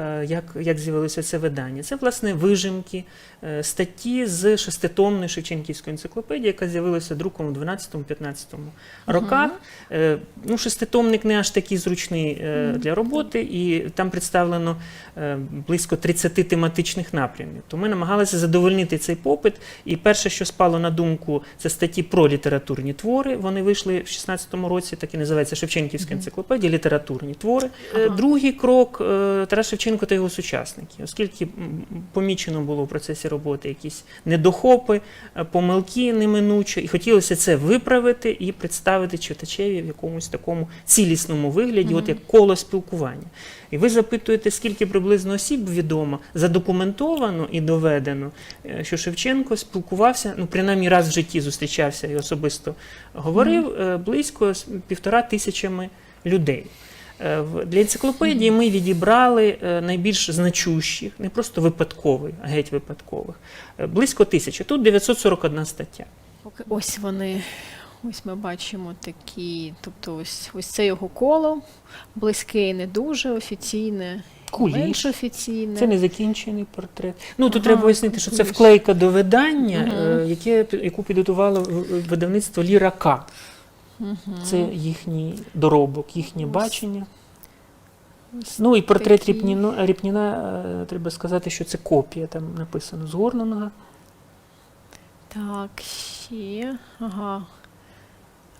Е, Як, як з'явилося це видання? Це, власне, вижимки е, статті з шеститомної Шевченківської енциклопедії, яка з'явилася друком у 12-15 роках. Е, Ну, шеститомник не аж такий зручний для роботи, і там представлено близько 30 тематичних напрямів. То ми намагалися задовольнити цей попит. І перше, що спало на думку, це статті про літературні твори. Вони вийшли в 16-му році, так і називається Шевченківська енциклопедія, літературні твори. Ага. Другий крок Тарас Шевченко та його сучасники, оскільки помічено було в процесі роботи якісь недохопи, е, помилки неминучі, і хотілося це виправити і представити читачеві в якомусь такому цілісному вигляді, от як коло спілкування. І ви запитуєте, скільки приблизно осіб відомо, задокументовано і доведено, е, що Шевченко спілкувався, ну принаймні раз в житті зустрічався і особисто говорив е, близько з півтора тисячами людей. Е, Для енциклопедії ми відібрали е, найбільш значущих, не просто випадкових, а геть випадкових, е, близько тисячі. Тут 941 стаття. Ось вони, ось ми бачимо такі, тобто ось, ось це його коло, близьке і не дуже, офіційне, Куліш. офіційне. Це незакінчений портрет. Ну тут Ага, треба пояснити, що це вклейка до видання, е, яке, яку підготувало видавництво Ліра К. Мгм. Це їхній доробок, їхнє Ось. бачення. Ось Ну і портрет такі. Ріпніно, Ріпніна, е, треба сказати, що це копія, там написано згорненого. Так, ще. Ага.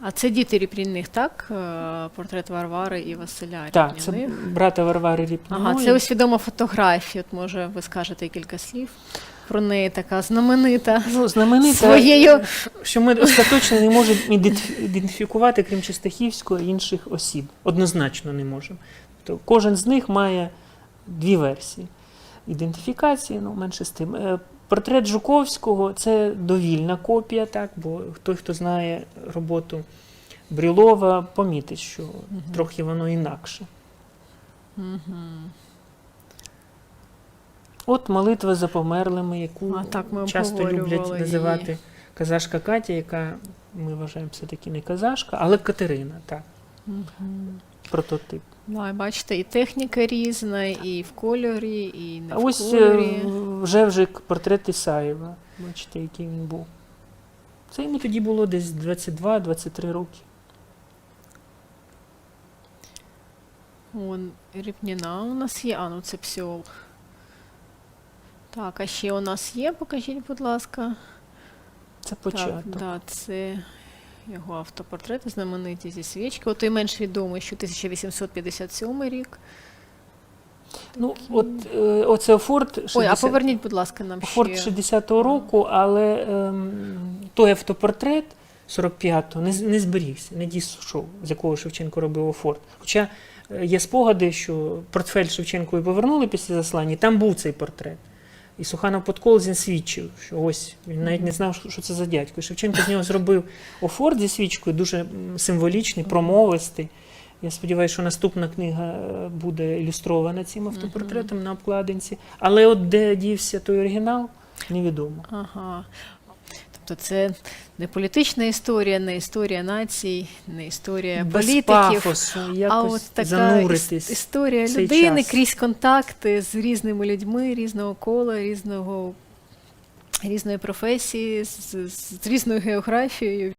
А це діти Ріпніних, так? Е, Портрет Варвари і Василя Так, це брата Варвари Ріпніної. Ага, це ось відома фотографія. От може ви скажете кілька слів про неї, така знаменита. ну, знаменита, Своєю що ми остаточно не можемо ідентифікувати, крім Чистахівського, інших осіб. Однозначно не можемо. Тобто кожен з них має дві версії. Ідентифікації, ну, менше з тим. Е, Портрет Жуковського це довільна копія, так, бо той, хто знає роботу Брюлова, помітить, що трохи воно інакше. Мгм. От молитва за померлими, яку А, так, ми часто люблять її. називати казашка Катя, яка ми вважаємо все-таки не казашка, але Катерина, так, Мгм. прототип. Да, і бачите, і техніка різна, і в кольорі, і не А в ось кольорі. е, вже вже портрет Ісаєва. Бачите, який він був. Це йому тоді було десь 22-23 роки. Вон Ріпніна у нас є. А, ну це псіолог. Так, а ще у нас є, покажіть, будь ласка. Це початок. Так, да, це його автопортрети знамениті зі свічки. От і менш відомий, що 1857 рік. Ну, от е, оце Форд 60... Ой, а поверніть, будь ласка, нам Форд ще. 60-го року, але ем, той автопортрет 45-го не, не зберігся, не дійшов, з якого Шевченко робив Офорт. Хоча е, є спогади, що портфель Шевченкові повернули після заслання, там був цей портрет. І Суханов Подколзін свідчив, що ось він навіть не знав, що- це за дядько. І Шевченко з нього зробив Офорт зі свічкою, дуже символічний, промовистий. Я сподіваюся, що наступна книга е, буде ілюстрована цим автопортретом на обкладинці. Але от де дівся той оригінал, невідомо. Ага. Тобто це не політична історія, не історія націй, не історія Без політиків. пафосу, А от така історія людини час. крізь контакти з різними людьми, різного кола, різного, різної професії, з, з, з різною географією.